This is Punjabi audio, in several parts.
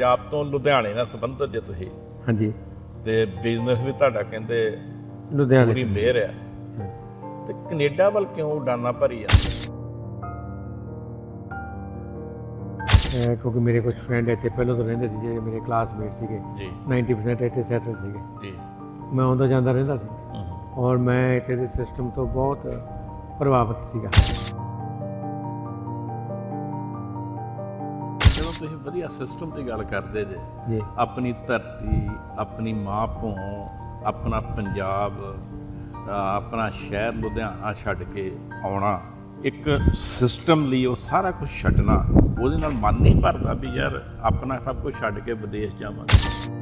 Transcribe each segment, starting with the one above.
ਪੰਜਾਬ ਤੋਂ ਲੁਧਿਆਣੇ ਨਾਲ ਸੰਬੰਧਿਤ ਜੇ ਤੁਸੀਂ। ਹਾਂਜੀ। ਤੇ ਬਿਜ਼ਨਸ ਵੀ ਤੁਹਾਡਾ ਕਹਿੰਦੇ ਪੂਰੀ ਲੁਧਿਆਣੇ ਮਿਹਰ ਆ। ਤੇ ਕੈਨੇਡਾ ਵੱਲ ਕਿਉਂ ਉਡਾਨਾ ਭਰੀ ਆ? ਕਿਉਂਕਿ ਮੇਰੇ ਕੁਝ ਫਰੈਂਡ ਇੱਥੇ ਪਹਿਲਾਂ ਤੋਂ ਰਹਿੰਦੇ ਸੀ ਜਿਹੜੇ ਮੇਰੇ ਕਲਾਸਮੇਟ ਸੀਗੇ। ਜੀ। 90% ਇੱਥੇ ਸੈਟਲ ਸੀਗੇ। ਜੀ। ਮੈਂ ਆਉਂਦਾ ਜਾਂਦਾ ਰਹਿੰਦਾ ਸੀ। ਔਰ ਮੈਂ ਇੱਥੇ ਦੇ ਸਿਸਟਮ ਤੋਂ ਬਹੁਤ ਪ੍ਰਭਾਵਿਤ ਸੀਗਾ। ਵਧੀਆ ਸਿਸਟਮ ਦੀ ਗੱਲ ਕਰਦੇ ਜੇ। ਜੀ। ਆਪਣੀ ਧਰਤੀ ਆਪਣੀ ਮਾਂ ਭੂੰ ਆਪਣਾ ਪੰਜਾਬ ਆਪਣਾ ਸ਼ਹਿਰ ਲੁਧਿਆਣਾ ਛੱਡ ਕੇ ਆਉਣਾ ਇੱਕ ਸਿਸਟਮ ਲਈ ਉਹ ਸਾਰਾ ਕੁਝ ਛੱਡਣਾ ਉਹਦੇ ਨਾਲ ਮਨ ਨਹੀਂ ਭਰਦਾ ਵੀ ਯਾਰ ਆਪਣਾ ਸਭ ਕੁਝ ਛੱਡ ਕੇ ਵਿਦੇਸ਼ ਜਾਵਾਂਗੇ।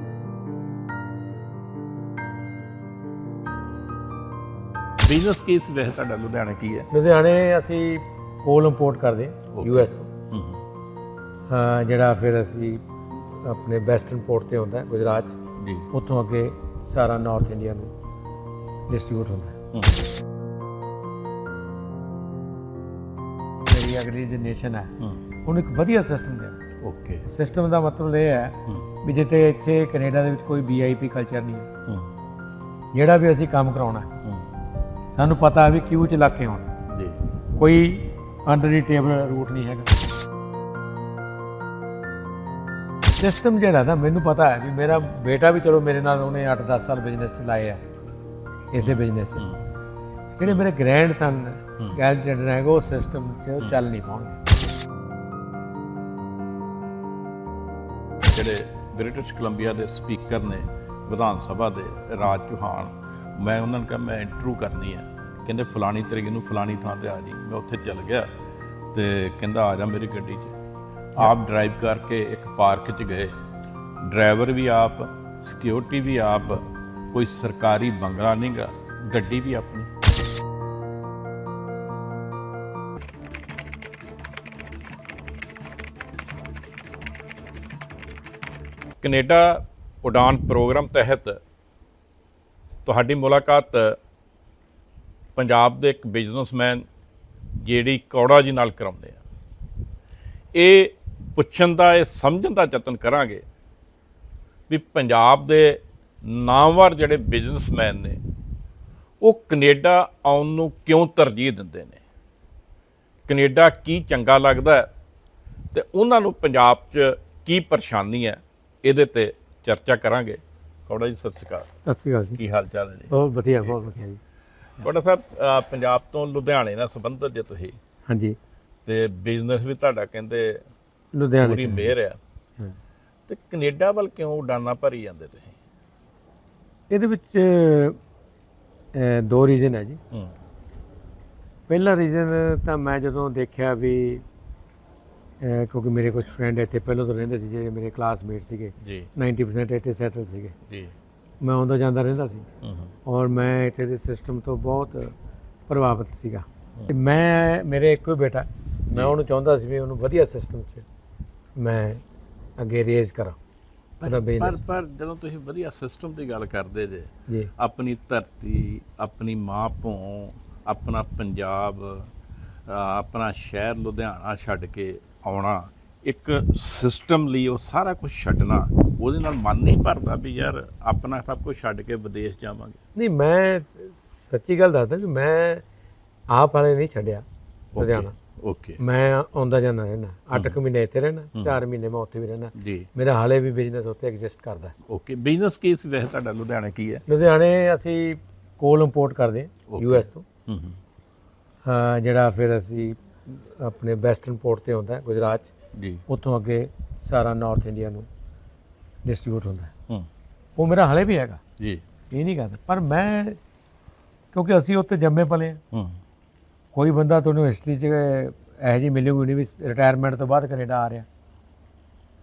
ਬਿਜ਼ਨਸ ਕੇਸ ਵੈਸੇ ਤੁਹਾਡਾ ਲੁਧਿਆਣਾ ਕੀ ਹੈ? ਲੁਧਿਆਣੇ ਅਸੀਂ ਕੋਲ ਇੰਪੋਰਟ ਕਰਦੇ. ਯੂ ਐਸ ਤੋਂ। ਜਿਹੜਾ ਫਿਰ ਅਸੀਂ ਆਪਣੇ ਵੈਸਟਰਨ ਪੋਰਟ ਤੇ ਹੁੰਦਾ ਹੈ, ਗੁਜਰਾਤ 'ਚ ਜੀ। ਉੱਥੋਂ ਅੱਗੇ ਸਾਰਾ ਨਾਰਥ ਇੰਡੀਆ ਨੂੰ ਡਿਸਟ੍ਰੀਬਿਊਟ ਹੁੰਦਾ ਮੇਰੀ ਅਗਲੀ ਜਨਰੇਸ਼ਨ ਹੈ। ਉਹਨੂੰ ਇੱਕ ਵਧੀਆ ਸਿਸਟਮ ਦੇਣਾ ਓਕੇ ਸਿਸਟਮ ਦਾ ਮਤਲਬ ਇਹ ਹੈ ਵੀ ਜਿੱਥੇ ਇੱਥੇ ਕੈਨੇਡਾ ਦੇ ਵਿੱਚ ਕੋਈ ਵੀਆਈਪੀ ਕਲਚਰ ਨਹੀਂ ਹੈ। ਜਿਹੜਾ ਵੀ ਅਸੀਂ ਕੰਮ ਕਰਾਉਣਾ ਸਾਨੂੰ ਪਤਾ ਹੈ ਵੀ ਕਿਉਂ ਚ ਲੱਗ ਕੇ ਹੋਣਾ ਜੀ। ਕੋਈ ਅੰਡਰ ਦੀ ਟੇਬਲ ਰੂਟ ਨਹੀਂ ਹੈਗਾ। ਸਿਸਟਮ ਜਿਹੜਾ ਨਾ ਮੈਨੂੰ ਪਤਾ ਹੈ ਵੀ ਮੇਰਾ ਬੇਟਾ ਵੀ ਚਲੋ ਮੇਰੇ ਨਾਲ ਉਹਨੇ 8-10 ਸਾਲ ਬਿਜ਼ਨਸ ਚ ਲਾਏ ਆ ਇਸੇ ਬਿਜ਼ਨਸ ਹੂੰ। ਜਿਹੜੇ ਮੇਰੇ ਗ੍ਰੈਂਡ ਸਨ ਹੂੰ। ਗ੍ਰੈਂਡ ਹੈਗੇ ਉਹ ਸਿਸਟਮ 'ਚ ਚੱਲ ਨਹੀਂ ਪਾਉਣਗੇ। ਜਿਹੜੇ ਬ੍ਰਿਟਿਸ਼ ਕੋਲੰਬੀਆ ਦੇ ਸਪੀਕਰ ਨੇ ਵਿਧਾਨ ਸਭਾ ਦੇ ਰਾਜ ਚੌਹਾਨ ਮੈਂ ਉਹਨਾਂ ਨੂੰ ਕਿਹਾ ਮੈਂ ਇੰਟਰਵਿਊ ਕਰਨੀ ਹੈ। ਕਹਿੰਦੇ ਫਲਾਣੀ ਤਰੀਕ ਨੂੰ ਫਲਾਣੀ ਥਾਂ ਤੇ ਆ ਜੀ। ਮੈਂ ਉੱਥੇ ਚੱਲ ਗਿਆ ਤੇ ਕਹਿੰਦਾ ਆ ਜਾ ਮੇਰੀ ਗੱਡੀ 'ਚ। ਆਪ ਡਰਾਈਵ ਕਰਕੇ ਇੱਕ ਪਾਰਕ 'ਚ ਗਏ। ਡਰਾਈਵਰ ਵੀ ਆਪ, ਸਿਕਿਉਰਿਟੀ ਵੀ ਆਪ, ਕੋਈ ਸਰਕਾਰੀ ਬੰਗਲਾ ਨਹੀਂਗਾ, ਗੱਡੀ ਵੀ ਆਪਣੀ। ਕੈਨੇਡਾ ਉਡਾਨ ਪ੍ਰੋਗਰਾਮ ਤਹਿਤ ਤੁਹਾਡੀ ਮੁਲਾਕਾਤ ਪੰਜਾਬ ਦੇ ਇੱਕ ਬਿਜ਼ਨਸਮੈਨ ਜਿਹੜੀ ਕੌੜਾ ਜੀ ਨਾਲ ਕਰਾਉਂਦੇ ਆ। ਇਹ ਪੁੱਛਣ ਦਾ ਇਹ ਸਮਝਣ ਦਾ ਯਤਨ ਕਰਾਂਗੇ ਵੀ ਪੰਜਾਬ ਦੇ ਨਾਮਵਰ ਜਿਹੜੇ ਬਿਜ਼ਨਸਮੈਨ ਨੇ ਉਹ ਕੈਨੇਡਾ ਆਉਣ ਨੂੰ ਕਿਉਂ ਤਰਜੀਹ ਦਿੰਦੇ ਨੇ? ਕੈਨੇਡਾ ਕੀ ਚੰਗਾ ਲੱਗਦਾ ਤੇ ਉਹਨਾਂ ਨੂੰ ਪੰਜਾਬ 'ਚ ਕੀ ਪਰੇਸ਼ਾਨੀ ਹੈ? ਇਹਦੇ ਤੇ ਚਰਚਾ ਕਰਾਂਗੇ। ਕੌੜਾ ਜੀ ਸਤਿ ਸ਼੍ਰੀ ਅਕਾਲ। ਸਤਿ ਸ਼੍ਰੀ ਅਕਾਲ ਜੀ। ਕੀ ਹਾਲ ਚਾਲ ਹੈ ਜੀ ਬਹੁਤ ਵਧੀਆ ਬਹੁਤ ਵਧੀਆ ਜੀ। ਕੌੜਾ ਸਾਹਿਬ ਪੰਜਾਬ ਤੋਂ ਲੁਧਿਆਣੇ ਨਾਲ ਸੰਬੰਧਿਤ ਜੇ ਤੁਸੀਂ। ਹਾਂਜੀ। ਤੇ ਬਿਜ਼ਨਸ ਵੀ ਤੁਹਾਡਾ ਕਹਿੰਦੇ ਲੁਧਿਆਣੇ ਪੂਰੀ। ਮਿਹਰ ਆ। ਤੇ ਕੈਨੇਡਾ ਵੱਲ ਕਿਉਂ ਉਡਾਨਾ ਭਰੀ ਜਾਂਦੇ ਤੁਸੀਂ? ਇਹਦੇ ਵਿੱਚ ਦੋ ਰੀਜ਼ਨ ਹੈ ਜੀ। ਪਹਿਲਾ ਰੀਜ਼ਨ ਤਾਂ ਮੈਂ ਜਦੋਂ ਦੇਖਿਆ ਵੀ ਕਿਉਂਕਿ ਮੇਰੇ ਕੁਝ ਫਰੈਂਡ ਇੱਥੇ ਪਹਿਲਾਂ ਤੋਂ ਰਹਿੰਦੇ ਸੀ ਜਿਹੜੇ ਮੇਰੇ ਕਲਾਸਮੇਟ ਸੀਗੇ ਜੀ। 90% ਇੱਥੇ ਸੈਟਲ ਸੀਗੇ। ਜੀ। ਮੈਂ ਆਉਂਦਾ ਜਾਂਦਾ ਰਹਿੰਦਾ ਸੀ। ਔਰ ਮੈਂ ਇੱਥੇ ਦੇ ਸਿਸਟਮ ਤੋਂ ਬਹੁਤ ਪ੍ਰਭਾਵਿਤ ਸੀਗਾ। ਤੇ ਮੈਂ ਮੇਰੇ ਇੱਕੋ ਹੀ ਬੇਟਾ। ਮੈਂ ਉਹਨੂੰ ਚਾਹੁੰਦਾ ਸੀ ਵੀ ਉਹਨੂੰ ਵਧੀਆ ਸਿਸਟਮ 'ਚ ਮੈਂ ਅੱਗੇ ਰੇਜ਼ ਕਰਾਂ। ਪਰ ਪਰ ਜਦੋਂ ਤੁਸੀਂ ਵਧੀਆ ਸਿਸਟਮ ਦੀ ਗੱਲ ਕਰਦੇ ਜੇ ਜੀ। ਆਪਣੀ ਧਰਤੀ ਆਪਣੀ ਮਾਂ ਭੂੰ ਆਪਣਾ ਪੰਜਾਬ ਆਪਣਾ ਸ਼ਹਿਰ ਲੁਧਿਆਣਾ ਛੱਡ ਕੇ ਆਉਣਾ ਇੱਕ ਸਿਸਟਮ ਲਈ ਉਹ ਸਾਰਾ ਕੁਝ ਛੱਡਣਾ ਉਹਦੇ ਨਾਲ ਮਨ ਨਹੀਂ ਭਰਦਾ ਵੀ ਯਾਰ ਆਪਣਾ ਸਭ ਕੁਝ ਛੱਡ ਕੇ ਵਿਦੇਸ਼ ਜਾਵਾਂਗੇ। ਨਹੀਂ ਮੈਂ ਸੱਚੀ ਗੱਲ ਦੱਸਦਾ ਵੀ ਮੈਂ ਆਪ ਵਾਲੇ ਨਹੀਂ ਛੱਡਿਆ ਲੁਧਿਆਣਾ। ਓਕੇ ਮੈਂ ਆਉਂਦਾ ਜਾਂਦਾ ਰਹਿਣਾ 8 ਕੁ ਮਹੀਨੇ ਇੱਥੇ ਰਹਿਣਾ 4 ਮਹੀਨੇ ਮੈਂ ਉੱਥੇ ਵੀ ਰਹਿਣਾ ਜੀ। ਮੇਰਾ ਹਾਲੇ ਵੀ ਬਿਜ਼ਨਸ ਉੱਥੇ ਐਗਜ਼ਿਸਟ ਕਰਦਾ। ਹੈ। ਓਕੇ ਬਿਜ਼ਨਸ ਕੇਸ ਵੈਸੇ ਤੁਹਾਡਾ ਲੁਧਿਆਣਾ ਕੀ ਹੈ? ਲੁਧਿਆਣੇ ਅਸੀਂ ਕੋਲ ਇੰਪੋਰਟ ਕਰਦੇ Okay. ਯੂ ਐਸ ਤੋਂ। ਹੂੰ ਹੂੰ। ਹਾਂ, ਜਿਹੜਾ ਫਿਰ ਅਸੀਂ ਆਪਣੇ ਵੈਸਟਰਨ ਪੋਰਟ ਤੇ ਹੁੰਦਾ ਹੈ, ਗੁਜਰਾਤ ਜੀ। ਉੱਥੋਂ ਅੱਗੇ ਸਾਰਾ ਨਾਰਥ ਇੰਡੀਆ ਨੂੰ ਡਿਸਟ੍ਰੀਬਿਊਟ ਹੁੰਦਾ। ਹੈ। ਹੂੰ ਉਹ ਮੇਰਾ ਹਾਲੇ ਵੀ ਹੈਗਾ। ਜੀ। ਇਹ ਨਹੀਂ ਕਹਿੰਦਾ ਪਰ ਮੈਂ ਕਿਉਂਕਿ ਅਸੀਂ ਉੱਥੇ ਜੰਮੇ ਪਲੇ ਹਾਂ। ਹੂੰ। ਕੋਈ ਬੰਦਾ ਤੁਹਾਨੂੰ ਹਿਸਟਰੀ 'ਚ ਇਹੋ ਜਿਹੀ ਮਿਲੇਗੀ ਨਹੀਂ ਵੀ ਰਿਟਾਇਰਮੈਂਟ ਤੋਂ ਬਾਅਦ ਕੈਨੇਡਾ ਆ ਰਿਹਾ।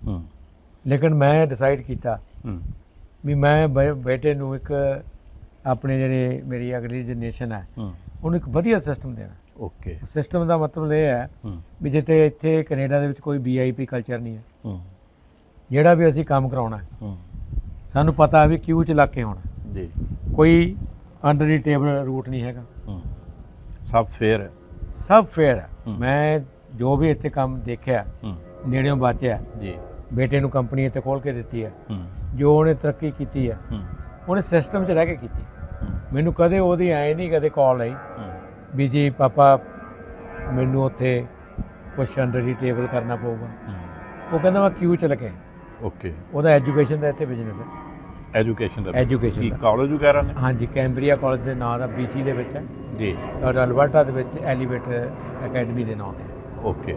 ਹੂੰ। ਲੇਕਿਨ ਮੈਂ ਡਿਸਾਈਡ ਕੀਤਾ ਹੂੰ। ਵੀ ਮੈਂ ਬੇਟੇ ਨੂੰ ਇੱਕ ਆਪਣੇ ਜਿਹੜੇ ਮੇਰੀ ਅਗਲੀ ਜਨਰੇਸ਼ਨ ਹੈ ਉਹਨੂੰ ਇੱਕ ਵਧੀਆ ਸਿਸਟਮ ਦੇਣਾ। ਓਕੇ ਸਿਸਟਮ ਦਾ ਮਤਲਬ ਇਹ ਹੈ ਵੀ ਜਿੱਥੇ ਇੱਥੇ ਕੈਨੇਡਾ ਦੇ ਵਿੱਚ ਕੋਈ ਵੀਆਈਪੀ ਕਲਚਰ ਨਹੀਂ ਹੈ। ਹੂੰ। ਜਿਹੜਾ ਵੀ ਅਸੀਂ ਕੰਮ ਕਰਾਉਣਾ ਹੈ, ਹੂੰ। ਸਾਨੂੰ ਪਤਾ ਹੈ ਵੀ ਕਿਉਂ ਚ ਲੱਗ ਕੇ ਹੋਣਾ ਜੀ। ਕੋਈ ਅੰਡਰ ਦੀ ਟੇਬਲ ਰੂਟ ਨਹੀਂ ਹੈਗਾ। ਹੂੰ। ਸਭ ਫੇਰ ਹੈ। ਸਭ ਫੇਅਰ ਹੈ। ਮੈਂ ਜੋ ਵੀ ਇੱਥੇ ਕੰਮ ਦੇਖਿਆ ਨੇੜਿਓਂ ਬਾਚਿਆ ਜੀ। ਬੇਟੇ ਨੂੰ ਕੰਪਨੀ ਇੱਥੇ ਖੋਲ ਕੇ ਦਿੱਤੀ ਹੈ। ਜੋ ਉਹਨੇ ਤਰੱਕੀ ਕੀਤੀ ਹੈ ਉਹਨੇ ਸਿਸਟਮ 'ਚ ਰਹਿ ਕੇ ਕੀਤੀ। ਮੈਨੂੰ ਕਦੇ ਉਹਦੀ ਐ ਨਹੀਂ ਕਦੇ ਕਾਲ ਆਈ ਵੀ ਜੀ ਪਾਪਾ ਮੈਨੂੰ ਉੱਥੇ ਕੁਛ ਅੰਡਰ ਦੀ ਟੇਬਲ ਕਰਨਾ ਪਊਗਾ। ਉਹ ਕਹਿੰਦਾ ਮੈਂ ਕਿਊ ਚ ਲੱਗਿਆ ਓਕੇ ਉਹਦਾ ਐਜੂਕੇਸ਼ਨ ਦਾ ਇੱਥੇ ਬਿਜ਼ਨਸ ਹੈ। ਐਜੂਕੇਸ਼ਨ ਦਾ ਕੀ ਦਾ। ਕਾਲਜ ਵਗੈਰਾ ਨੇ? ਹਾਂਜੀ ਕੈਂਬਰੀਆ ਕਾਲਜ ਦੇ ਨਾਂ ਦਾ BC ਦੇ ਵਿੱਚ ਹੈ। ਜੀ। ਔਰ ਅਲਬਰਟਾ ਦੇ ਵਿੱਚ ਐਲੀਵੇਟਰ ਅਕੈਡਮੀ ਦੇ ਨਾਂ ਤੇ। ਓਕੇ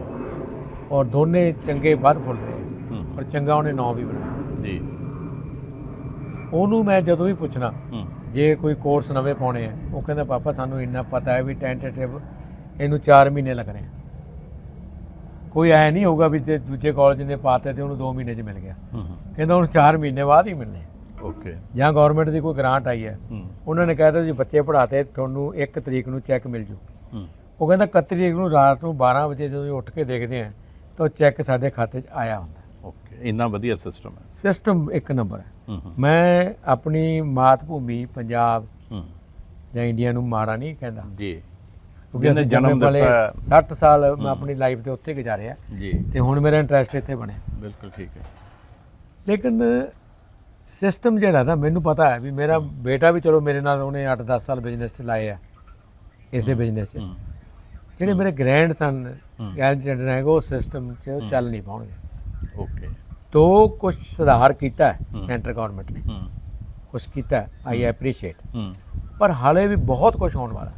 ਔਰ ਦੋਨੇ ਚੰਗੇ ਵੱਧ ਫੁੱਲ ਰਹੇ। ਹੂੰ। ਔਰ ਚੰਗਾ ਉਹਨੇ ਨਾਂ ਵੀ ਬਣਾਇਆ। ਜੀ। ਉਹਨੂੰ ਮੈਂ ਜਦੋਂ ਵੀ ਪੁੱਛਣਾ ਹੂੰ। ਜੇ ਕੋਈ ਕੋਰਸ ਨਵੇਂ ਪਾਉਣੇ ਆ ਉਹ ਕਹਿੰਦਾ ਪਾਪਾ ਸਾਨੂੰ ਇੰਨਾ ਪਤਾ ਹੈ ਵੀ ਟੈਂਟੇਟਿਵ ਇਹਨੂੰ 4 ਮਹੀਨੇ ਲੱਗਣੇ ਆ। ਕੋਈ ਐ ਨਹੀਂ ਹੋਊਗਾ ਵੀ ਜੇ ਦੂਜੇ ਕਾਲਜ ਨੇ ਪਾਤੇ ਤੇ ਉਹਨੂੰ 2 ਮਹੀਨੇ 'ਚ ਮਿਲ ਗਿਆ। ਹੂੰ ਕਹਿੰਦਾ ਹੁਣ 4 ਮਹੀਨੇ ਬਾਅਦ ਹੀ ਮਿਲਣੇ ਓਕੇ ਜਾਂ ਗਵਰਨਮੈਂਟ ਦੀ ਕੋਈ ਗ੍ਰਾਂਟ ਆਈ ਹੈ ਉਹਨਾਂ ਨੇ ਕਹਿ ਦਿੱਤਾ ਜੀ ਬੱਚੇ ਪੜਾਤੇ ਤੁਹਾਨੂੰ 1 ਤਰੀਕ ਨੂੰ ਚੈੱਕ ਮਿਲ ਜੂ। ਉਹ ਕਹਿੰਦਾ 31 ਤਰੀਕ ਨੂੰ ਰਾਤ ਨੂੰ 12 ਵਜੇ ਜਦੋਂ ਉੱਠ ਕੇ ਦੇਖਦੇ ਹਾਂ ਤਾਂ ਚੈੱਕ ਸਾਡੇ ਖਾਤੇ 'ਚ ਆਇਆ ਹੁੰਦਾ। ਓਕੇ ਇੰਨਾ ਵਧੀਆ ਸਿਸਟਮ ਹੈ। ਸਿਸਟਮ ਇੱਕ ਨੰਬਰ ਹੈ। ਮੈਂ ਆਪਣੀ ਮਾਤ ਭੂਮੀ ਪੰਜਾਬ ਜਾਂ ਇੰਡੀਆ ਨੂੰ ਮਾੜਾ ਨਹੀਂ ਕਹਿੰਦਾ। ਜੀ। ਕਿਉਂਕਿ ਜਨਮ ਵਾਲੇ ਦਿੱਤਾ 60 ਸਾਲ ਮੈਂ ਆਪਣੀ ਲਾਈਫ ਦੇ ਉੱਤੇ ਗੁਜ਼ਾਰਿਆ। ਜੀ। ਤੇ ਹੁਣ ਮੇਰਾ ਇੰਟਰਸਟ ਇੱਥੇ ਬਣਿਆ। ਬਿਲਕੁਲ ਠੀਕ ਹੈ। ਲੇਕਿਨ ਸਿਸਟਮ ਜਿਹੜਾ ਨਾ ਮੈਨੂੰ ਪਤਾ ਹੈ ਵੀ ਮੇਰਾ ਬੇਟਾ ਵੀ ਚਲੋ ਮੇਰੇ ਨਾਲ ਉਹਨੇ 8-10 ਸਾਲ ਬਿਜ਼ਨਸ ਚ ਲਾਏ ਆ ਇਸੇ ਬਿਜ਼ਨਸ 'ਚ। ਜਿਹੜੇ ਮੇਰੇ ਗ੍ਰੈਂਡ ਸਨ ਹੂੰ। ਗ੍ਰੈਂਡ ਚਿਲਡਰਨ ਹੈਗੇ ਉਹ ਸਿਸਟਮ 'ਚ ਚੱਲ ਨਹੀਂ ਪਾਉਣਗੇ। ਓਕੇ। ਤੋ ਕੁਝ ਸੁਧਾਰ ਕੀਤਾ ਹੈ। ਸੈਂਟਰ ਗਵਰਨਮੈਂਟ ਨੇ। ਕੁਝ ਕੀਤਾ ਆਈ ਐਪਰੀਸ਼ੀਏਟ ਪਰ ਹਾਲੇ ਵੀ ਬਹੁਤ ਕੁਝ ਹੋਣ ਵਾਲਾ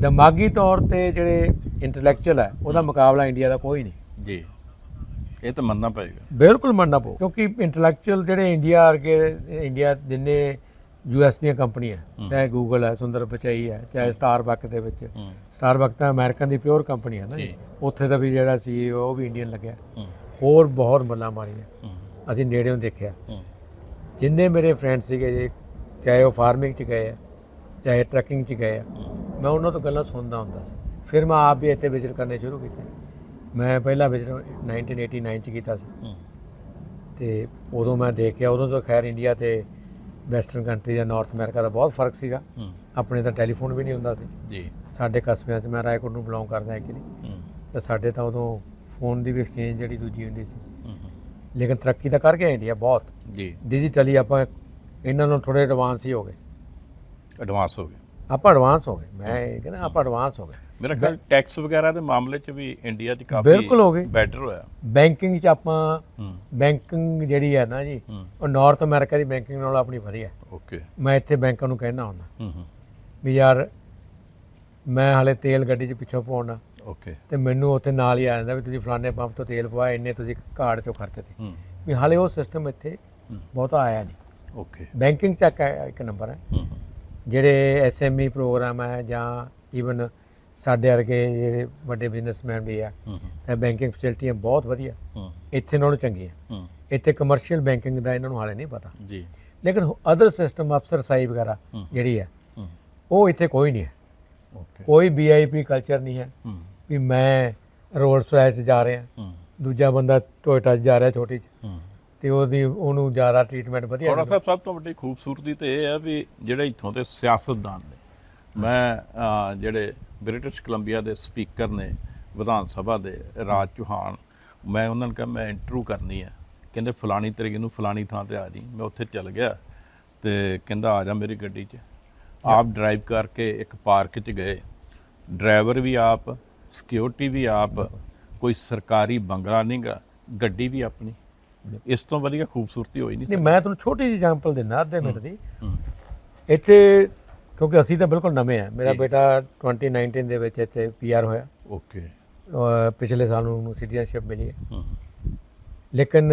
ਦਿਮਾਗੀ ਤੌਰ ਤੇ ਜਿਹੜੇ ਇੰਟੈਲੈਕਚੁਅਲ ਹੈ ਉਹਦਾ ਮੁਕਾਬਲਾ ਇੰਡੀਆ ਦਾ ਕੋਈ ਨਹੀਂ। ਜੀ। ਇਹ ਤਾਂ ਮੰਨਣਾ ਪਏਗਾ। ਬਿਲਕੁਲ ਮੰਨਣਾ ਪਊ ਕਿਉਂਕਿ ਇੰਟੈਲੈਕਚੁਅਲ ਜਿਹੜੇ ਇੰਡੀਆ ਵਰਗੇ ਇੰਡੀਆ ਜਿੰਨੇ ਯੂਐਸ ਦੀਆਂ ਕੰਪਨੀਆਂ। ਚਾਹੇ ਗੂਗਲ ਹੈ ਸੁੰਦਰ ਪਚਾਈ ਹੈ ਚਾਹੇ ਸਟਾਰਬਕ ਦੇ ਵਿੱਚ। ਸਟਾਰਬਕ ਤਾਂ ਅਮਰੀਕਨ ਦੀ ਪਿਓਰ ਕੰਪਨੀ ਹੈ ਨਾ। ਉੱਥੇ ਦਾ ਵੀ ਜਿਹੜਾ ਸੀਈਓ ਉਹ ਵੀ ਇੰਡੀਅਨ ਲੱਗਿਆ। ਹੋਰ ਬਹੁਤ ਮੱਲਾਂ ਮਾਰੀਆਂ। ਅਸੀਂ ਨੇੜਿਓਂ ਦੇਖਿਆ। ਜਿੰਨੇ ਮੇਰੇ ਫਰੈਂਡ ਸੀਗੇ ਜੀ ਚਾਹੇ ਉਹ ਫਾਰਮਿੰਗ 'ਚ ਗਏ ਆ ਚਾਹੇ ਟਰੱਕਿੰਗ 'ਚ ਗਏ ਆ ਮੈਂ ਉਹਨਾਂ ਤੋਂ ਗੱਲਾਂ ਸੁਣਦਾ ਹੁੰਦਾ ਸੀ। ਫਿਰ ਮੈਂ ਆਪ ਵੀ ਇੱਥੇ ਵਿਜ਼ਿਟ ਕਰਨੇ ਸ਼ੁਰੂ ਕੀਤੇ। ਮੈਂ ਪਹਿਲਾ ਵਿਜ਼ਿਟ 1989 ਚ ਕੀਤਾ ਸੀ। ਤੇ ਉਦੋਂ ਮੈਂ ਦੇਖਿਆ ਉਦੋਂ ਤਾਂ ਖੈਰ ਇੰਡੀਆ ਤੇ ਵੈਸਟਰਨ ਕੰਟਰੀ ਜਾਂ ਨਾਰਥ ਅਮਰੀਕਾ ਦਾ ਬਹੁਤ ਫ਼ਰਕ ਸੀਗਾ। ਆਪਣੇ ਤਾਂ ਟੈਲੀਫੋਨ ਵੀ ਨਹੀਂ ਹੁੰਦਾ ਸੀ। ਜੀ। ਸਾਡੇ ਕਸਬਿਆਂ 'ਚ ਮੈਂ ਰਾਏਕੋਟ ਨੂੰ ਬਿਲੋਂਗ ਕਰਦਾ ਐਕਚੁਅਲੀ ਤੇ ਸਾਡੇ ਤਾਂ ਉਦੋਂ ਫੋਨ ਦੀ ਵੀ ਐਕਸਚੇਂਜ ਜਿਹੜੀ ਦੂਜੀ ਹੁੰਦੀ ਸੀ। ਲੇਕਿਨ ਤਰੱਕੀ ਤਾਂ ਕਰ ਗਿਆ ਇੰਡੀਆ ਬਹੁਤ। ਜੀ। ਡਿਜੀਟਲੀ ਆਪਾਂ ਇਹਨਾਂ ਨੂੰ ਥੋੜੇ ਐਡਵਾਂਸ ਹੀ ਹੋ ਗਏ। ਐਡਵਾਂਸ ਹੋ ਗਿਆ ਆਪਾਂ ਐਡਵਾਂਸ ਹੋ ਗਏ। ਮੈਂ ਕਹਿੰਦਾ ਆਪਾਂ ਐਡਵਾਂਸ ਹੋ ਗਏ। ਮੇਰਾ ਖਿਆਲ ਟੈਕਸ ਵਗੈਰਾ ਦੇ ਮਾਮਲੇ 'ਚ ਵੀ ਇੰਡੀਆ 'ਚ ਕਾਫੀ ਬਿਲਕੁਲ ਹੋ ਗਏ। ਬੈਟਰ ਹੋਇਆ। ਬੈਂਕਿੰਗ 'ਚ ਆਪਾਂ ਬੈਂਕਿੰਗ ਜਿਹੜੀ ਹੈ ਨਾ ਜੀ ਉਹ ਨਾਰਥ ਅਮਰੀਕਾ ਦੀ ਬੈਂਕਿੰਗ ਨਾਲੋਂ ਆਪਣੀ ਵਧੀਆ। ਓਕੇ ਮੈਂ ਇੱਥੇ ਬੈਂਕਾਂ ਨੂੰ ਕਹਿਣਾ ਹੁੰਦਾ। ਵੀ ਯਾਰ ਮੈਂ ਹਾਲੇ ਤੇਲ ਗੱਡੀ 'ਚ ਪਿੱਛੋਂ ਪਾਉਣਾ ਓਕੇ ਤੇ ਮੈਨੂੰ ਉੱਥੇ ਨਾਲ ਹੀ ਆ ਜਾਂਦਾ ਵੀ ਤੁਸੀਂ ਫਲਾਣੇ ਪੰਪ ਤੋਂ ਤੇਲ ਪਵਾਇਆ ਇੰਨੇ ਤੁਸੀਂ ਕਾਰਡ 'ਚੋਂ ਖਰਚੇ ਤੇ ਵੀ ਹਾਲੇ ਉਹ ਸਿਸਟਮ ਇੱਥੇ ਬਹੁਤਾ ਆਇਆ ਨਹੀਂ। ਓਕੇ ਬੈਂਕਿੰਗ 'ਚ ਇੱਕ ਨੰਬਰ ਹੈ। ਜਿਹੜੇ ਐਸਐਮਈ ਪ੍ਰੋਗਰਾਮ ਹੈ ਜਾਂ ਈਵਨ ਸਾਡੇ ਵਰਗੇ ਜਿਹੜੇ ਵੱਡੇ ਬਿਜ਼ਨਸਮੈਨ ਵੀ ਆ ਇਹ ਬੈਂਕਿੰਗ ਫੈਸਿਲਿਟੀਆਂ ਬਹੁਤ ਵਧੀਆ। ਇੱਥੇ ਨਾਲੋਂ ਚੰਗੀਆਂ। ਇੱਥੇ ਕਮਰਸ਼ੀਅਲ ਬੈਂਕਿੰਗ ਦਾ ਇਹਨਾਂ ਨੂੰ ਹਾਲੇ ਨਹੀਂ ਪਤਾ। ਜੀ। ਲੇਕਿਨ ਅਦਰ ਸਿਸਟਮ ਅਫਸਰਸਾਈ ਵਗੈਰਾ ਹੂੰ। ਜਿਹੜੀ ਹੈ। ਉਹ ਇੱਥੇ ਕੋਈ ਨਹੀਂ ਹੈ। ਕੋਈ ਵੀਆਈਪੀ ਕਲਚਰ ਨਹੀਂ ਹੈ ਵੀ ਮੈਂ ਰੋਲਸ ਰਾਇਸ ਜਾ ਰਿਹਾ। ਦੂਜਾ ਬੰਦਾ ਟੋਇਟਾ ਜਾ ਰਿਹਾ ਛੋਟੀ 'ਚ। ਤੇ ਉਹਦੀ ਉਹਨੂੰ ਜ਼ਿਆਦਾ ਟ੍ਰੀਟਮੈਂਟ ਵਧੀਆ। ਸਾਹਿਬ ਸਭ ਤੋਂ ਵੱਡੀ ਖੂਬਸੂਰਤੀ ਤੇ ਇਹ ਹੈ ਵੀ ਜਿਹੜੇ ਇੱਥੋਂ ਦੇ ਸਿਆਸਤਦਾਨ ਨੇ। ਮੈਂ ਜਿਹੜੇ ਬ੍ਰਿਟਿਸ਼ ਕੋਲੰਬੀਆ ਦੇ ਸਪੀਕਰ ਨੇ ਵਿਧਾਨ ਸਭਾ ਦੇ ਰਾਜ ਚੌਹਾਨ ਮੈਂ ਉਹਨਾਂ ਨੂੰ ਕਿਹਾ ਮੈਂ ਇੰਟਰਵਿਊ ਕਰਨੀ ਹੈ। ਕਹਿੰਦੇ ਫਲਾਣੀ ਤਰੀਕ ਨੂੰ ਫਲਾਣੀ ਥਾਂ ਤੇ ਆ ਜੀ ਮੈਂ ਉੱਥੇ ਚੱਲ ਗਿਆ। ਤੇ ਕਹਿੰਦਾ ਆ ਜਾ ਮੇਰੀ ਗੱਡੀ 'ਚ। ਆਪ ਡਰਾਈਵ ਕਰਕੇ ਇੱਕ ਪਾਰਕ 'ਚ ਗਏ। ਡਰਾਈਵਰ ਵੀ ਆਪ ਸਿਕਿਉਰਿਟੀ ਵੀ ਆਪ ਕੋਈ ਸਰਕਾਰੀ ਬੰਗਲਾ ਨਹੀਂਗਾ ਗੱਡੀ ਵੀ ਆਪਣੀ। ਇਸ ਤੋਂ ਵਧੀਆ ਖੂਬਸੂਰਤੀ ਹੋਈ ਨਹੀਂ ਨਹੀਂ ਮੈਂ ਤੁਹਾਨੂੰ ਛੋਟੀ ਜਿਹੀ ਐਗਜ਼ਾਮਪਲ ਦਿੰਦਾ ਅੱਧੇ ਮਿੰਟ ਦੀ। ਇੱਥੇ ਕਿਉਂਕਿ ਅਸੀਂ ਤਾਂ ਬਿਲਕੁਲ ਨਵੇਂ ਆ। ਮੇਰਾ। ਬੇਟਾ 2019 ਦੇ ਵਿੱਚ ਇੱਥੇ ਪੀਆਰ ਹੋਇਆ। ਓਕੇ। ਪਿਛਲੇ ਸਾਲ ਨੂੰ ਸਿਟੀਜ਼ਨਸ਼ਿਪ ਮਿਲੀ ਹੈ। ਲੇਕਿਨ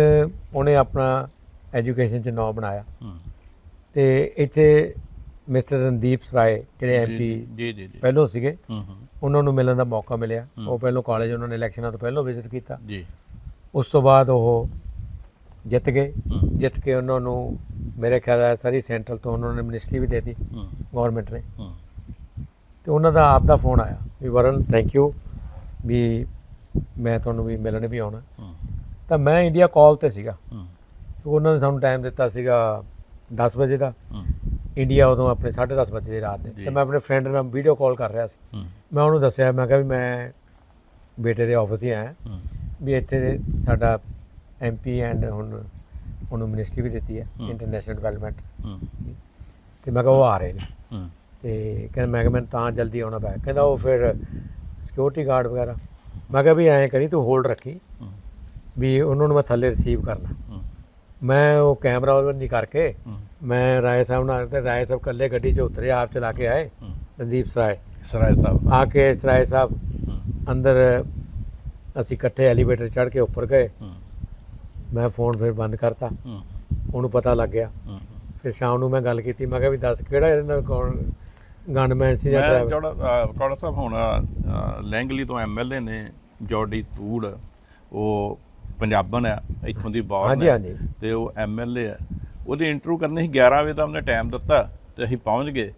ਉਹਨੇ ਆਪਣਾ ਐਜੂਕੇਸ਼ਨ 'ਚ ਨਾਮ ਬਣਾਇਆ। ਤੇ ਇੱਥੇ ਮਿਸਟਰ ਰਣਦੀਪ ਸਰਾਏ ਜਿਹੜੇ ਐਮਪੀ ਜੀ ਜੀ ਜੀ। ਪਹਿਲੋਂ ਸੀਗੇ ਉਹਨਾਂ ਨੂੰ ਮਿਲਣ ਦਾ ਮੌਕਾ ਮਿਲਿਆ। ਉਹ ਪਹਿਲੋਂ ਕਾਲਜ ਉਹਨਾਂ ਨੇ ਇਲੈਕਸ਼ਨਾਂ ਤੋਂ ਪਹਿਲਾਂ ਵਿਜ਼ਿਟ ਕੀਤਾ। ਜੀ। ਉਸ ਤੋਂ ਬਾਅਦ ਉਹ ਜਿੱਤ ਗਏ। ਜਿੱਤ ਕੇ ਉਹਨਾਂ ਨੂੰ ਮੇਰੇ ਖਿਆਲ ਹੈ ਸਾਰੀ ਸੈਂਟਰਲ ਤੋਂ ਉਹਨਾਂ ਨੇ ਮਿਨਿਸਟਰੀ ਵੀ ਦੇ ਦਿੱਤੀ। ਗਵਰਨਮੈਂਟ ਨੇ। ਹੂੰ। ਤੇ ਉਹਨਾਂ ਦਾ ਆਪ ਦਾ ਫੋਨ ਆਇਆ ਵੀ ਵਰਨ ਥੈਂਕ ਯੂ ਵੀ ਮੈਂ ਤੁਹਾਨੂੰ ਵੀ ਮਿਲਣ ਵੀ ਆਉਣਾ। ਹੂੰ। ਤਾਂ ਮੈਂ ਇੰਡੀਆ ਕਾਲ ਤੇ ਸੀਗਾ। ਹੂੰ। ਉਹਨਾਂ ਨੇ ਸਾਨੂੰ ਟਾਈਮ ਦਿੱਤਾ ਸੀਗਾ 10 ਵਜੇ ਦਾ। ਹੂੰ। ਇੰਡੀਆ ਉਦੋਂ ਆਪਣੇ 10:30 ਵਜੇ ਦੀ ਰਾਤ ਦੇ। ਤੇ ਮੈਂ ਆਪਣੇ ਫਰੈਂਡ ਨਾਲ ਵੀਡੀਓ ਕਾਲ ਕਰ ਰਿਹਾ ਸੀ। ਹੂੰ। ਮੈਂ ਉਹਨੂੰ ਦੱਸਿਆ ਮੈਂ ਕਿਹਾ ਵੀ ਮੈਂ ਬੇਟੇ ਦੇ ਆਫਿਸ ਹੀ ਆਇਆ। ਹੂੰ। ਵੀ ਇੱਥੇ ਸਾਡਾ ਐਮਪੀ ਐਂਡ ਹੁਣ ਉਹਨੂੰ ਮਿਨਿਸਟਰੀ ਵੀ ਦਿੱਤੀ ਹੈ। ਇੰਟਰਨੈਸ਼ਨਲ ਡਿਵੈਲਪਮੈਂਟ ਹੂੰ। ਤੇ ਮੈਂ ਕਿਹਾ ਉਹ ਆ ਰਹੇ ਨੇ। ਤੇ ਕਹਿੰਦਾ ਮੈਂ ਕਿਹਾ ਮੈਨੂੰ ਤਾਂ ਜਲਦੀ ਆਉਣਾ ਪਿਆ। ਕਹਿੰਦਾ ਉਹ ਫਿਰ ਸਿਕਿਉਰਿਟੀ ਗਾਰਡ ਵਗੈਰਾ। ਮੈਂ ਕਿਹਾ ਵੀ ਐਂ ਕਰੀ ਤੂੰ ਹੋਲਡ ਰੱਖੀ। ਵੀ ਉਹਨਾਂ ਨੂੰ ਮੈਂ ਥੱਲੇ ਰਿਸੀਵ ਕਰਨਾ। ਮੈਂ ਉਹ ਕੈਮਰਾ ਉਹ ਨਹੀਂ ਕਰਕੇ। ਮੈਂ ਰਾਏ ਸਾਹਿਬ ਨਾਲ ਤੇ ਰਾਏ ਸਾਹਿਬ ਇਕੱਲੇ ਗੱਡੀ 'ਚ ਉਤਰੇ ਆਪ ਚਲਾ ਕੇ ਆਏ। ਰਣਦੀਪ ਸਰਾਏ। ਸਰਾਏ ਸਾਹਿਬ। ਆ ਕੇ ਸਰਾਏ ਸਾਹਿਬ ਅੰਦਰ ਅਸੀਂ ਇਕੱਠੇ ਐਲੀਵੇਟਰ ਚੜ੍ਹ ਕੇ ਉੱਪਰ ਗਏ। ਮੈਂ ਫੋਨ ਫਿਰ ਬੰਦ ਕਰਤਾ। ਉਹਨੂੰ ਪਤਾ ਲੱਗ ਗਿਆ। ਫਿਰ ਸ਼ਾਮ ਨੂੰ ਮੈਂ ਗੱਲ ਕੀਤੀ ਮੈਂ ਕਿਹਾ ਵੀ ਦੱਸ ਕਿਹੜਾ ਇਹਦੇ ਨਾਲ ਕੌਣ ਗਨਮੈਨ ਸੀ ਜਾਂ ਮੈਂ ਡਰਾਈਵਰ ਜਿਹੜਾ ਕੋੜਾ ਸਾਹਿਬ ਹੁਣ ਅ, ਲੈਂਗਲੀ ਤੋਂ ਐਮਐਲਏ ਨੇ ਜੋਡੀ ਤੂੜ ਉਹ ਪੰਜਾਬਣ ਆ ਇੱਥੋਂ ਦੀ ਬਾਹਰ ਹਾਂਜੀ ਹਾਂਜੀ। ਤੇ ਉਹ ਐਮਐਲਏ ਆ ਉਹਦੀ ਇੰਟਰਵਿਊ ਕਰਨੀ ਸੀ 11 ਵਜੇ ਦਾ ਉਹਨੇ ਟਾਈਮ ਦਿੱਤਾ ਤੇ ਅਸੀਂ ਪਹੁੰਚ ਗਏ।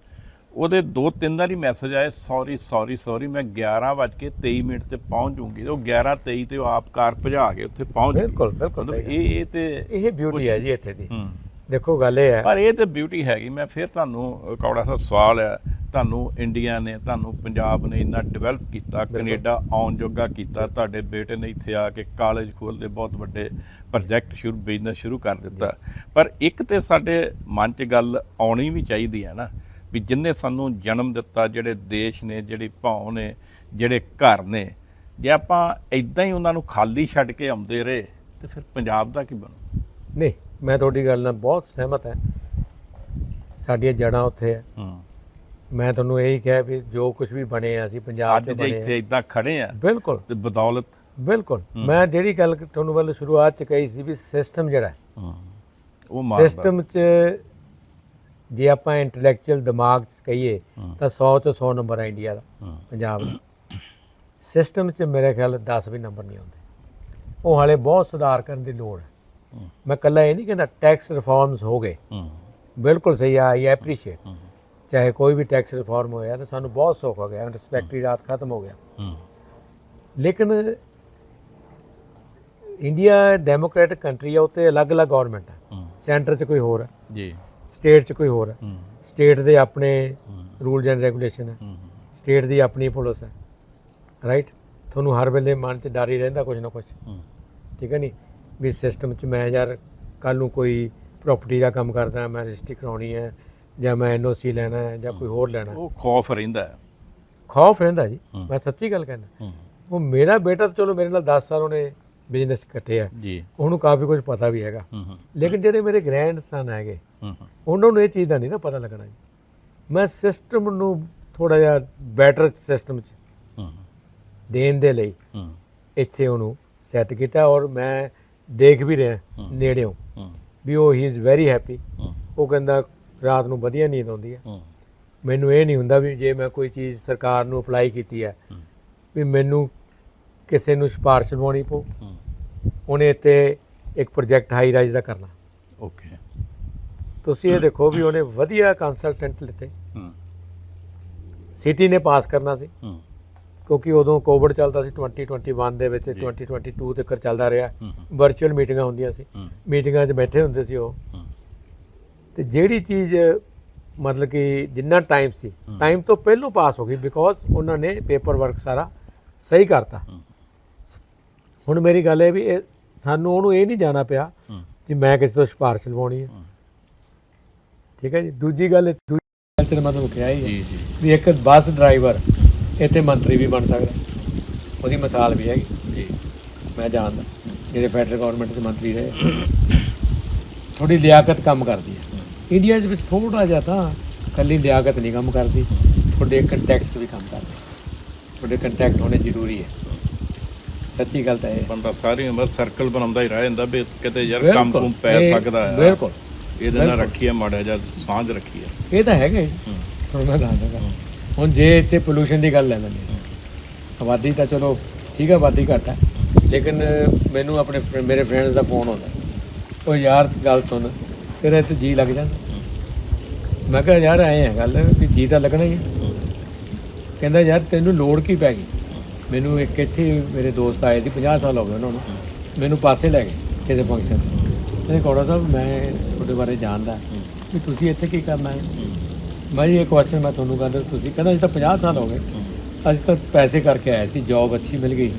ਉਹਦੇ ਦੋ ਤਿੰਨ ਵਾਰੀ ਮੈਸੇਜ ਆਏ ਸੌਰੀ ਸੌਰੀ ਸੌਰੀ ਮੈਂ 11 ਵੱਜ ਕੇ 23 ਮਿੰਟ ਤੇ ਪਹੁੰਚ ਜੂੰਗੀ ਉਹ 11 23 ਤੇ ਉਹ ਆਪ ਕਾਰ ਭਜਾ ਕੇ ਉੱਥੇ ਪਹੁੰਚ ਗਈ। ਬਿਲਕੁਲ ਬਿਲਕੁਲ ਮਤਲਬ ਸਹੀ ਇਹ ਇਹ ਤੇ ਇਹ ਬਿਊਟੀ ਹੈ ਜੀ ਇੱਥੇ ਦੀ। ਹੂੰ। ਦੇਖੋ ਗੱਲ ਇਹ ਹੈ। ਪਰ ਇਹ ਤੇ ਬਿਊਟੀ ਹੈਗੀ ਮੈਂ ਫਿਰ ਤੁਹਾਨੂੰ ਕੌੜਾ ਸਾਹਿਬ ਸਵਾਲ ਹੈ ਤੁਹਾਨੂੰ ਇੰਡੀਆ ਨੇ ਤੁਹਾਨੂੰ ਪੰਜਾਬ ਨੇ ਇੰਨਾ ਡਿਵੈਲਪ ਕੀਤਾ ਕੈਨੇਡਾ ਆਉਣ ਜੋਗਾ ਕੀਤਾ ਤੁਹਾਡੇ ਬੇਟੇ ਨੇ ਇੱਥੇ ਆ ਕੇ ਕਾਲਜ ਖੋਲ੍ਹਦੇ ਬਹੁਤ ਵੱਡੇ ਪ੍ਰੋਜੈਕਟ ਸ਼ੁਰੂ ਬਿਜ਼ਨਸ ਸ਼ੁਰੂ ਕਰ ਦਿੱਤਾ। ਪਰ ਇੱਕ ਤੇ ਸਾਡੇ ਮਨ 'ਚ ਗੱਲ ਆਉਣੀ ਵੀ ਚਾਹੀਦੀ ਹੈ ਨਾ ਵੀ ਜਿਨਨੇ ਸਾਨੂੰ ਜਨਮ ਦਿੱਤਾ ਜਿਹੜੇ ਦੇਸ਼ ਨੇ ਜਿਹੜੀ ਭੌਂ ਨੇ ਜਿਹੜੇ ਘਰ ਨੇ ਜੇ ਆਪਾਂ ਇਦਾਂ ਹੀ ਉਹਨਾਂ ਨੂੰ ਖਾਲੀ ਛੱਡ ਕੇ ਆਉਂਦੇ ਰਹੇ ਤੇ ਫਿਰ ਪੰਜਾਬ ਦਾ ਕੀ ਬਣੂ? ਨਹੀਂ ਮੈਂ ਤੁਹਾਡੀ ਗੱਲ ਨਾਲ ਬਹੁਤ ਸਹਿਮਤ ਹਾਂ। ਸਾਡੀਆਂ ਜੜ੍ਹਾਂ ਉੱਥੇ ਹੈ। ਹੂੰ। ਮੈਂ ਤੁਹਾਨੂੰ ਇਹੀ ਕਿਹਾ ਵੀ ਜੋ ਕੁਝ ਵੀ ਬਣੇ ਆ ਅਸੀਂ ਪੰਜਾਬ ਅੱਜ ਦੇ ਜੇ ਬਣੇ ਇੱਥੇ ਆ ਇਦਾਂ ਖੜੇ ਆ ਬਿਲਕੁਲ। ਤੇ ਬਦੌਲਤ ਬਿਲਕੁਲ। ਮੈਂ ਜਿਹੜੀ ਗੱਲ ਤੁਹਾਨੂੰ ਵੱਲ ਸ਼ੁਰੂਆਤ ਚ ਕਹੀ ਸੀ ਵੀ ਸਿਸਟਮ ਜਿਹੜਾ ਹੈ, ਉਹ ਮਾਰਦਾ। ਸਿਸਟਮ ਚ ਜੇ ਆਪਾਂ ਇੰਟੈਲੈਕਚੁਅਲ ਦਿਮਾਗ ਚ ਕਹੀਏ ਹੂੰ, ਤਾਂ 100 ਤੋਂ 100 ਨੰਬਰ ਹੈ ਇੰਡੀਆ ਦਾ ਹੂੰ, ਪੰਜਾਬ ਦਾ। ਸਿਸਟਮ ਚ ਮੇਰੇ ਖਿਆਲ 10 ਵੀ ਨੰਬਰ ਨਹੀਂ ਆਉਂਦੇ। ਉਹ ਹਾਲੇ ਬਹੁਤ ਸੁਧਾਰ ਕਰਨ ਦੀ ਲੋੜ ਹੂੰ, ਮੈਂ ਕੱਲਾ ਇਹ ਨਹੀਂ ਕਹਿੰਦਾ ਟੈਕਸ ਰਿਫਾਰਮਸ ਹੋ ਗਏ। ਬਿਲਕੁਲ ਸਹੀ ਆ ਆਈ ਐਪਰੀਸ਼ੀਏਟ ਚਾਹੇ ਕੋਈ ਵੀ ਟੈਕਸ ਰਿਫਾਰਮ ਹੋਇਆ ਤਾਂ ਸਾਨੂੰ ਬਹੁਤ ਸੁੱਖ ਹੋ ਗਿਆ ਰਿਸਪੈਕਟਰੀ ਰਾਤ ਖਤਮ ਹੋ ਗਿਆ। ਲੇਕਿਨ ਇੰਡੀਆ ਡੈਮੋਕ੍ਰੈਟਿਕ ਕੰਟਰੀ ਆ ਉੱਤੇ ਅਲੱਗ-ਅਲੱਗ ਗਵਰਨਮੈਂਟ ਹੈ ਹੂੰ, ਸੈਂਟਰ 'ਚ ਕੋਈ ਹੋਰ ਹੈ ਜੀ। ਸਟੇਟ 'ਚ ਕੋਈ ਹੋਰ ਹੈ। ਸਟੇਟ ਦੇ ਆਪਣੇ ਰੂਲਸ ਐਂਡ ਰੈਗੂਲੇਸ਼ਨ ਹੈ। ਸਟੇਟ ਦੀ ਆਪਣੀ ਪੁਲਿਸ ਹੈ ਰਾਈਟ ਤੁਹਾਨੂੰ ਹਰ ਵੇਲੇ ਮਨ 'ਚ ਡਰ ਹੀ ਰਹਿੰਦਾ ਕੁਝ ਨਾ ਕੁਝ ਠੀਕ ਹੈ ਨਹੀਂ ਵੀ ਸਿਸਟਮ 'ਚ ਮੈਂ ਯਾਰ ਕੱਲ ਨੂੰ ਕੋਈ ਪ੍ਰਾਪਰਟੀ ਦਾ ਕੰਮ ਕਰਦਾ ਮੈਂ ਰਜਿਸਟਰੀ ਕਰਾਉਣੀ ਹੈ ਜਾਂ ਮੈਂ ਐਨਓਸੀ ਲੈਣਾ ਹੈ ਜਾਂ ਕੋਈ ਹੋਰ ਲੈਣਾ ਹੈ। ਉਹ ਖੌਫ ਰਹਿੰਦਾ ਹੈ। ਖੌਫ ਰਹਿੰਦਾ ਜੀ। ਹੂੰ। ਮੈਂ ਸੱਚੀ ਗੱਲ ਕਹਿੰਦਾ। ਹੂੰ, ਉਹ ਮੇਰਾ ਬੇਟਾ ਤਾਂ ਚਲੋ ਮੇਰੇ ਨਾਲ 10 ਸਾਲ ਉਹਨੇ ਬਿਜ਼ਨਸ ਇਕੱਠੇ ਆ। ਜੀ। ਉਹਨੂੰ ਕਾਫੀ ਕੁਝ ਪਤਾ ਵੀ ਹੈਗਾ। ਹੂੰ, ਹੂੰ, ਲੇਕਿਨ ਜਿਹੜੇ ਮੇਰੇ ਗ੍ਰੈਂਡ ਸਨ ਹੈਗੇ ਹੂੰ, ਹੂੰ, ਉਹਨਾਂ ਨੂੰ ਇਹ ਚੀਜ਼ ਦਾ ਨਹੀਂ ਨਾ ਪਤਾ ਲੱਗਣਾ ਜੀ। ਮੈਂ ਸਿਸਟਮ ਨੂੰ ਥੋੜਾ ਜਿਹਾ ਬੈਟਰ ਸਿਸਟਮ 'ਚ ਹੂੰ, ਦੇਣ ਦੇ ਲਈ ਹੂੰ, ਇੱਥੇ ਉਹਨੂੰ ਸੈੱਟ ਕੀਤਾ ਔਰ ਮੈਂ ਦੇਖ ਵੀ ਰਿਹਾ। ਨੇੜਿਓਂ। ਵੀ ਉਹ ਹੀ ਇਜ਼ ਵੈਰੀ ਹੈਪੀ ਉਹ ਕਹਿੰਦਾ ਰਾਤ ਨੂੰ ਵਧੀਆ ਨੀਂਦ ਆਉਂਦੀ ਹੈ। ਮੈਨੂੰ ਇਹ ਨਹੀਂ ਹੁੰਦਾ ਵੀ ਜੇ ਮੈਂ ਕੋਈ ਚੀਜ਼ ਸਰਕਾਰ ਨੂੰ ਅਪਲਾਈ ਕੀਤੀ ਹੈ ਵੀ ਮੈਨੂੰ ਕਿਸੇ ਨੂੰ ਸਿਫਾਰਿਸ਼ ਲਵਾਉਣੀ ਪਊ। ਉਹਨੇ ਇੱਥੇ ਇੱਕ ਪ੍ਰੋਜੈਕਟ ਹਾਈ ਰਾਈਜ਼ ਦਾ ਕਰਨਾ। ਓਕੇ ਤੁਸੀਂ ਇਹ ਦੇਖੋ ਵੀ ਉਹਨੇ ਵਧੀਆ ਕੰਸਲਟੈਂਟ ਲਿੱਤੇ। ਸਿਟੀ ਨੇ ਪਾਸ ਕਰਨਾ ਸੀ। ਕਿਉਂਕਿ ਉਦੋਂ ਕੋਵਿਡ ਚੱਲਦਾ ਸੀ 2021 ਦੇ ਵਿੱਚ ਜੀ। 2022 ਤੱਕ ਚੱਲਦਾ ਰਿਹਾ। ਵਰਚੁਅਲ ਮੀਟਿੰਗਾਂ ਹੁੰਦੀਆਂ ਸੀ। ਮੀਟਿੰਗਾਂ 'ਚ ਬੈਠੇ ਹੁੰਦੇ ਸੀ ਉਹ। ਤੇ ਜਿਹੜੀ ਚੀਜ਼ ਮਤਲਬ ਕਿ ਜਿੰਨਾ ਟਾਈਮ ਸੀ। ਟਾਈਮ ਤੋਂ ਪਹਿਲਾਂ ਪਾਸ ਹੋ ਗਈ ਬਿਕੋਜ਼ ਉਹਨਾਂ ਨੇ ਪੇਪਰ ਵਰਕ ਸਾਰਾ ਸਹੀ ਕਰਤਾ। ਹੁਣ ਮੇਰੀ ਗੱਲ ਇਹ ਵੀ ਇਹ ਸਾਨੂੰ ਉਹਨੂੰ ਇਹ ਨਹੀਂ ਜਾਣਾ ਪਿਆ ਕਿ ਮੈਂ ਕਿਸੇ ਤੋਂ ਸਿਫਾਰਿਸ਼ ਲਵਾਉਣੀ ਹੈ। ਠੀਕ ਹੈ ਜੀ? ਦੂਜੀ ਗੱਲ ਦੂਜੀ ਗੱਲ ਤੇ ਮੈਂ ਤੁਹਾਨੂੰ ਕਿਹਾ ਹੀ ਹੈ ਜੀ ਜੀ। ਵੀ ਇੱਕ ਬੱਸ ਡਰਾਈਵਰ ਇੱਥੇ ਮੰਤਰੀ ਵੀ ਬਣ ਸਕਦਾ। ਉਹਦੀ ਮਿਸਾਲ ਵੀ ਹੈਗੀ। ਜੀ। ਮੈਂ ਜਾਣਦਾ ਜਿਹੜੇ ਫੈਡਰਲ ਗਵਰਨਮੈਂਟ ਦੇ ਮੰਤਰੀ ਰਹੇ। ਥੋੜੀ ਲਿਆਕਤ ਕੰਮ ਕਰਦੀ ਹੈ। ਇੰਡੀਆ ਦੇ ਵਿੱਚ ਥੋੜਾ ਜਿਹਾ ਤਾਂ ਕੱਲੀ ਲਿਆਕਤ ਨਹੀਂ ਕੰਮ ਕਰਦੀ ਤੁਹਾਡੇ ਕੰਟੈਕਟਸ ਵੀ ਕੰਮ ਕਰਦੇ। ਤੁਹਾਡੇ ਕੰਟੈਕਟ ਹੋਣੇ ਜ਼ਰੂਰੀ ਹੈ। ਸੱਚੀ ਗੱਲ ਤਾਂ ਇਹ ਬੰਦਾ ਸਾਰੀ ਉਮਰ ਸਰਕਲ ਬਣਾਉਂਦਾ ਹੀ ਰਹਿ ਜਾਂਦਾ ਵੀ ਕਿਤੇ ਯਾਰ ਕੰਮ ਕੁਮ ਪੈ ਸਕਦਾ ਹੈ। ਬਿਲਕੁਲ। ਇਹਦੇ ਨਾਲ। ਰੱਖੀਏ ਮਾੜਾ ਜਿਹਾ ਸਾਂਝ ਰੱਖੀਏ। ਇਹ ਤਾਂ ਹੈਗਾ ਹੁਣ ਮੈਂ ਦੱਸ ਦਿੰਦਾ ਹੁਣ ਜੇ ਇੱਥੇ ਪੋਲੂਸ਼ਨ ਦੀ ਗੱਲ ਲੈ ਲੈਂਦੇ ਆਬਾਦੀ ਤਾਂ ਚਲੋ ਠੀਕ ਹੈ, ਆਬਾਦੀ ਘੱਟ ਹੈ। ਲੇਕਿਨ ਮੈਨੂੰ ਆਪਣੇ ਮੇਰੇ ਫਰੈਂਡਸ ਦਾ ਫੋਨ ਆਉਂਦਾ। ਉਹ ਯਾਰ ਗੱਲ ਸੁਣ, ਤੇਰਾ ਇੱਥੇ ਜੀ ਲੱਗ ਜਾਂਦਾ। ਮੈਂ ਕਿਹਾ ਯਾਰ ਐਂ ਆ ਗੱਲ ਵੀ ਜੀ ਤਾਂ ਲੱਗਣਾ ਹੀ ਕਹਿੰਦਾ ਯਾਰ ਤੈਨੂੰ ਲੋੜ ਕੀ ਪੈ ਗਈ? ਮੈਨੂੰ ਇੱਕ ਇੱਥੇ ਮੇਰੇ ਦੋਸਤ ਆਏ ਸੀ 50 ਸਾਲ ਹੋ ਗਏ ਉਹਨਾਂ ਨੂੰ। ਮੈਨੂੰ ਪਾਸੇ ਲੈ ਗਏ ਕਿਸੇ ਫੰਕਸ਼ਨ ਤੇ। ਕੌੜਾ ਸਾਹਿਬ, ਮੈਂ ਤੁਹਾਡੇ ਬਾਰੇ ਜਾਣਦਾ। ਵੀ ਤੁਸੀਂ ਇੱਥੇ ਕੀ ਕਰਨਾ ਹੈ? ਮੈਂ ਜੀ ਇਹ ਕੁਐਸਚਨ ਮੈਂ ਤੁਹਾਨੂੰ ਕਹਿੰਦਾ ਤੁਸੀਂ ਕਹਿੰਦਾ ਅਸੀਂ ਤਾਂ 50 ਸਾਲ ਹੋ ਗਏ। ਅਸੀਂ ਤਾਂ ਪੈਸੇ ਕਰਕੇ ਆਏ ਸੀ ਜੌਬ ਅੱਛੀ ਮਿਲ ਗਈ।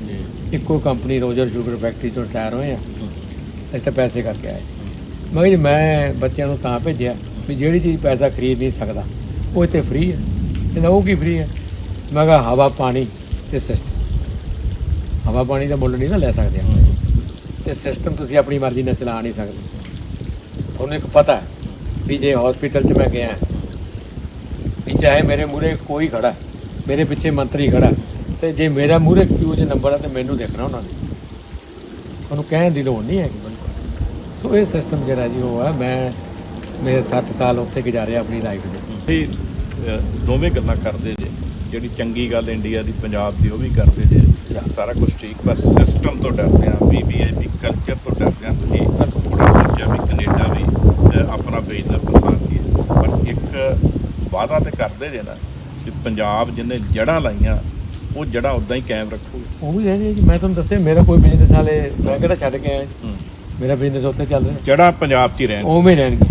ਇੱਕੋ ਕੰਪਨੀ ਰੋਜਰ ਸ਼ੂਗਰ ਫੈਕਟਰੀ ਤੋਂ ਰਿਟਾਇਰ ਹੋਏ ਆ। ਅਸੀਂ ਤਾਂ ਪੈਸੇ ਕਰਕੇ ਆਏ ਸੀ। ਮੈਂ ਜੀ ਮੈਂ ਬੱਚਿਆਂ ਨੂੰ ਤਾਂ ਭੇਜਿਆ ਵੀ ਜਿਹੜੀ ਚੀਜ਼ ਪੈਸਾ ਖਰੀਦ ਨਹੀਂ ਸਕਦਾ ਉਹ ਇੱਥੇ ਫ੍ਰੀ ਹੈ। ਕਹਿੰਦਾ ਉਹ ਕੀ ਫ੍ਰੀ ਹੈ? ਮੈਂ ਕਿਹਾ ਹਵਾ ਪਾਣੀ ਤੇ ਸਿਸਟਮ ਹਵਾ ਪਾਣੀ ਦਾ ਮੁੱਲ ਨਹੀਂ ਨਾ ਲੈ ਸਕਦੇ ਤੇ ਸਿਸਟਮ ਤੁਸੀਂ ਆਪਣੀ ਮਰਜ਼ੀ ਨਾਲ ਚਲਾ ਨਹੀਂ ਸਕਦੇ। ਤੁਹਾਨੂੰ ਇੱਕ ਪਤਾ ਹੈ ਵੀ ਜੇ ਹਸਪੀਟਲ 'ਚ ਮੈਂ ਗਿਆ ਚਾਹੇ ਮੇਰੇ ਮੂਹਰੇ ਕੋਈ ਖੜਾ ਮੇਰੇ ਪਿੱਛੇ ਮੰਤਰੀ ਖੜਾ ਤੇ ਜੇ ਮੇਰਾ ਮੂਹਰੇ ਕਿਊ 'ਚ ਨੰਬਰ ਹੈ ਤੇ ਮੈਨੂੰ ਦੇਖਣਾ ਉਹਨਾਂ ਨੇ। ਉਹਨੂੰ ਕਹਿਣ ਦੀ ਲੋੜ ਨਹੀਂ ਹੈਗੀ ਬਿਲਕੁਲ। ਸੋ ਇਹ ਸਿਸਟਮ ਜਿਹੜਾ ਜੀ ਉਹ ਹੈ ਮੈਂ ਮੇਰੇ 60 ਸਾਲ ਉੱਥੇ ਗੁਜ਼ਾਰਿਆ ਆਪਣੀ ਲਾਈਫ ਦੇ ਅ, ਦੋਵੇਂ ਗੱਲਾਂ ਕਰਦੇ ਜੇ ਜਿਹੜੀ ਚੰਗੀ ਗੱਲ ਇੰਡੀਆ ਦੀ ਪੰਜਾਬ ਦੀ ਉਹ ਵੀ ਕਰਦੇ ਜੇ। ਸਾਰਾ ਕੁਝ ਠੀਕ ਪਰ ਸਿਸਟਮ ਤੋਂ ਡਰਦੇ ਆ ਵੀਵੀਆਈਪੀ ਕਲਚਰ ਤੋਂ ਡਰਦੇ ਆ ਤੁਸੀਂ ਥੋੜਾ ਸੋਚਿਆ ਵੀ ਕੈਨੇਡਾ ਵੀ ਆਪਣਾ ਬਿਜ਼ਨਸ ਬਣਾ ਕੇ ਪਰ ਇੱਕ ਵਾਅਦਾ ਤੇ ਕਰਦੇ ਜੇ ਨਾ ਕਿ ਪੰਜਾਬ ਜਿਹਨੇ ਜੜ੍ਹਾਂ ਲਾਈਆਂ ਉਹ ਜੜ੍ਹਾਂ ਉਦਾਂ ਹੀ ਕਾਇਮ ਰੱਖੂਗਾ ਉਹ ਵੀ ਹੈ ਜੀ ਮੈਂ ਤੁਹਾਨੂੰ ਦੱਸਿਆ ਮੇਰਾ ਕੋਈ ਬਿਜ਼ਨਸ ਹਾਲੇ ਮੈਂ ਕਿਹੜਾ ਛੱਡ ਕੇ ਆਇਆ। ਮੇਰਾ ਬਿਜ਼ਨਸ ਉੱਥੇ ਚੱਲ ਰਿਹਾ। ਜੜ੍ਹਾਂ ਪੰਜਾਬ 'ਚ ਹੀ ਰਹਿਣ ਉਵੇਂ ਹੀ ਰਹਿਣਗੇ